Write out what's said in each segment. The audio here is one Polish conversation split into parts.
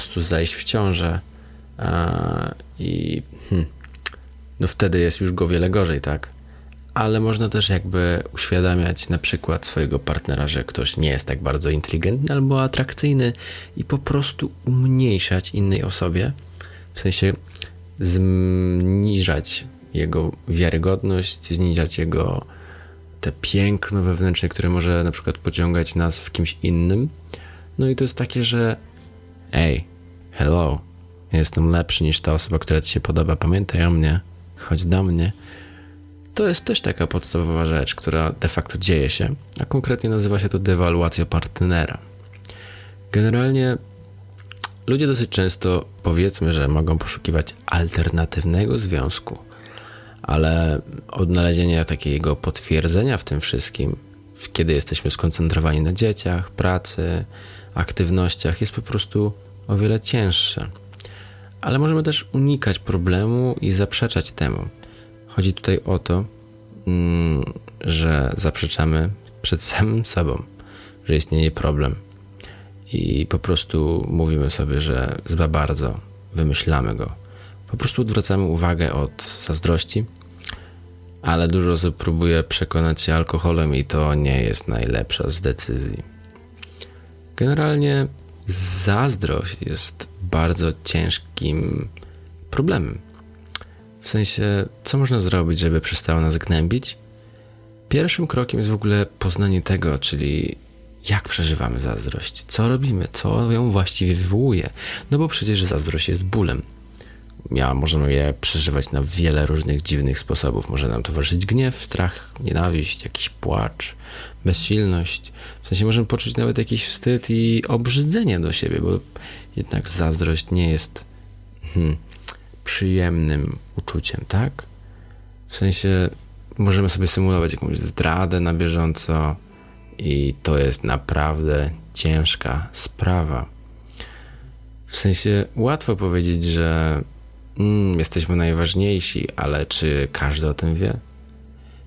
prostu zajść w ciążę a, i hmm, no wtedy jest już go wiele gorzej, tak? Ale można też jakby uświadamiać na przykład swojego partnera, że ktoś nie jest tak bardzo inteligentny albo atrakcyjny i po prostu umniejszać innej osobie, w sensie zniżać jego wiarygodność, zniżać jego te piękno wewnętrzne, które może na przykład pociągać nas w kimś innym. No i to jest takie, że ej, hello, jestem lepszy niż ta osoba, która ci się podoba, pamiętaj o mnie, chodź do mnie. To jest też taka podstawowa rzecz, która de facto dzieje się, a konkretnie nazywa się to dewaluacja partnera. Generalnie ludzie dosyć często powiedzmy, że mogą poszukiwać alternatywnego związku, ale odnalezienie takiego potwierdzenia w tym wszystkim, kiedy jesteśmy skoncentrowani na dzieciach, pracy, aktywnościach, jest po prostu o wiele cięższe. Ale możemy też unikać problemu i zaprzeczać temu. Chodzi tutaj o to, mm, że zaprzeczamy przed samym sobą, że istnieje problem. I po prostu mówimy sobie, że zba bardzo, wymyślamy go. Po prostu odwracamy uwagę od zazdrości, ale dużo osób próbuje przekonać się alkoholem i to nie jest najlepsza z decyzji. Generalnie zazdrość jest bardzo ciężkim problemem. W sensie, co można zrobić, żeby przestała nas gnębić? Pierwszym krokiem jest w ogóle poznanie tego, czyli jak przeżywamy zazdrość, co robimy, co ją właściwie wywołuje. No bo przecież zazdrość jest bólem. Ja, możemy je przeżywać na wiele różnych dziwnych sposobów. Może nam towarzyszyć gniew, strach, nienawiść, jakiś płacz, bezsilność. W sensie możemy poczuć nawet jakiś wstyd i obrzydzenie do siebie, bo jednak zazdrość nie jest hmm, przyjemnym uczuciem, tak? W sensie możemy sobie symulować jakąś zdradę na bieżąco i to jest naprawdę ciężka sprawa. W sensie łatwo powiedzieć, że mm, jesteśmy najważniejsi, ale czy każdy o tym wie?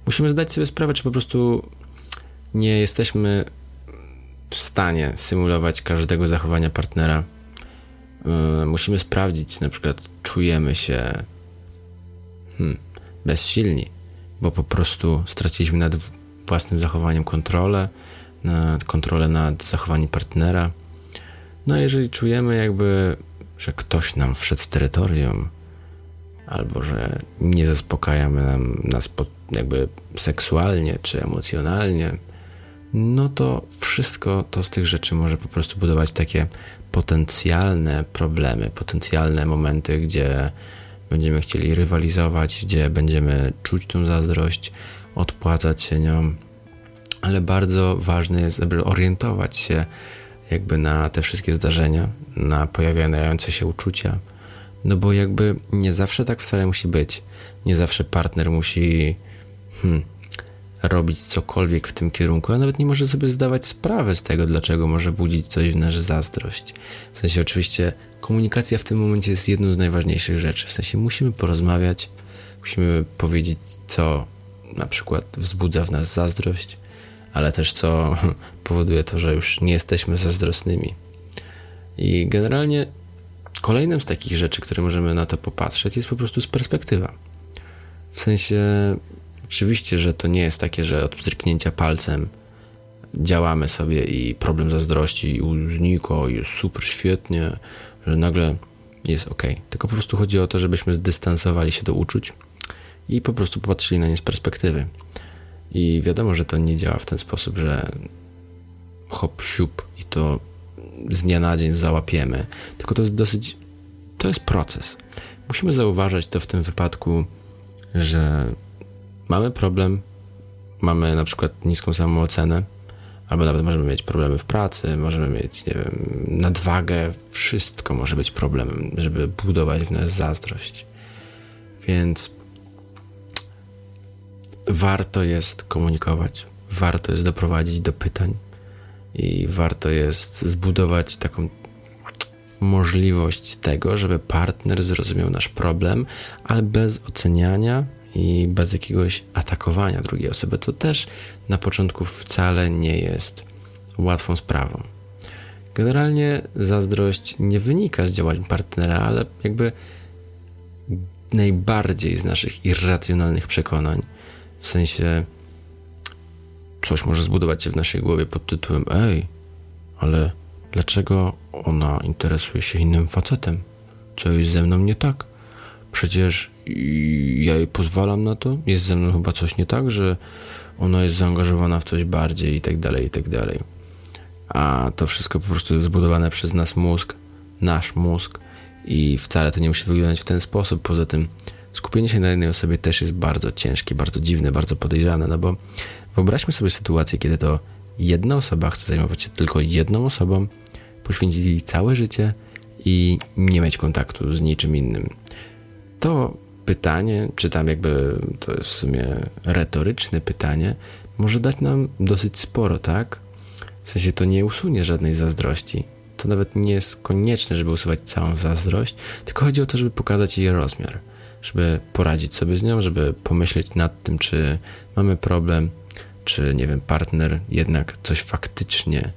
Musimy zdać sobie sprawę, czy po prostu nie jesteśmy w stanie symulować każdego zachowania partnera. Yy, musimy sprawdzić, na przykład czujemy się hmm, bezsilni, bo po prostu straciliśmy nad własnym zachowaniem kontrolę, nad kontrolę nad zachowaniem partnera. No, jeżeli czujemy jakby, że ktoś nam wszedł w terytorium, albo że nie zaspokajamy nam, nas jakby seksualnie czy emocjonalnie, no to wszystko to z tych rzeczy może po prostu budować takie potencjalne problemy, potencjalne momenty, gdzie będziemy chcieli rywalizować, gdzie będziemy czuć tą zazdrość, odpłacać się nią, ale bardzo ważne jest, żeby orientować się jakby na te wszystkie zdarzenia, na pojawiające się uczucia, no bo jakby nie zawsze tak wcale musi być. Nie zawsze partner musi hmm, robić cokolwiek w tym kierunku, a nawet nie może sobie zdawać sprawy z tego, dlaczego może budzić coś w nas zazdrość. W sensie oczywiście komunikacja w tym momencie jest jedną z najważniejszych rzeczy. W sensie musimy porozmawiać, musimy powiedzieć, co na przykład wzbudza w nas zazdrość, ale też co powoduje to, że już nie jesteśmy zazdrosnymi. I generalnie kolejnym z takich rzeczy, które możemy na to popatrzeć, jest po prostu z perspektywa. W sensie, oczywiście, że to nie jest takie, że od zryknięcia palcem działamy sobie i problem zazdrości znika, jest super świetnie, że nagle jest ok. Tylko po prostu chodzi o to, żebyśmy zdystansowali się do uczuć i po prostu popatrzyli na nie z perspektywy. I wiadomo, że to nie działa w ten sposób, że hop, siup i to z dnia na dzień załapiemy, tylko to jest dosyć, to jest proces. Musimy zauważać to w tym wypadku, że mamy problem, mamy na przykład niską samoocenę, albo nawet możemy mieć problemy w pracy, możemy mieć, nie wiem, nadwagę, wszystko może być problemem, żeby budować w nas zazdrość. Więc warto jest komunikować, warto jest doprowadzić do pytań i warto jest zbudować taką możliwość tego, żeby partner zrozumiał nasz problem, ale bez oceniania i bez jakiegoś atakowania drugiej osoby, co też na początku wcale nie jest łatwą sprawą. Generalnie zazdrość nie wynika z działań partnera, ale jakby najbardziej z naszych irracjonalnych przekonań. W sensie coś może zbudować się w naszej głowie pod tytułem Ej, ale dlaczego ona interesuje się innym facetem? Co jest ze mną nie tak? Przecież ja jej pozwalam na to? Jest ze mną chyba coś nie tak, że ona jest zaangażowana w coś bardziej i tak dalej, i tak dalej. A to wszystko po prostu jest zbudowane przez nas mózg, nasz mózg i wcale to nie musi wyglądać w ten sposób. Poza tym skupienie się na jednej osobie też jest bardzo ciężkie, bardzo dziwne, bardzo podejrzane, no bo wyobraźmy sobie sytuację, kiedy to jedna osoba chce zajmować się tylko jedną osobą, poświęcić jej całe życie i nie mieć kontaktu z niczym innym. To pytanie, czy tam jakby to jest w sumie retoryczne pytanie, może dać nam dosyć sporo, tak? W sensie to nie usunie żadnej zazdrości. To nawet nie jest konieczne, żeby usuwać całą zazdrość, tylko chodzi o to, żeby pokazać jej rozmiar, żeby poradzić sobie z nią, żeby pomyśleć nad tym, czy mamy problem, czy nie wiem, partner jednak coś faktycznie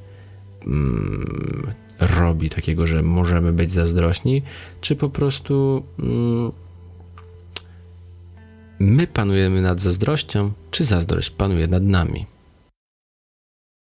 mm, robi takiego, że możemy być zazdrośni, czy po prostu mm, my panujemy nad zazdrością, czy zazdrość panuje nad nami.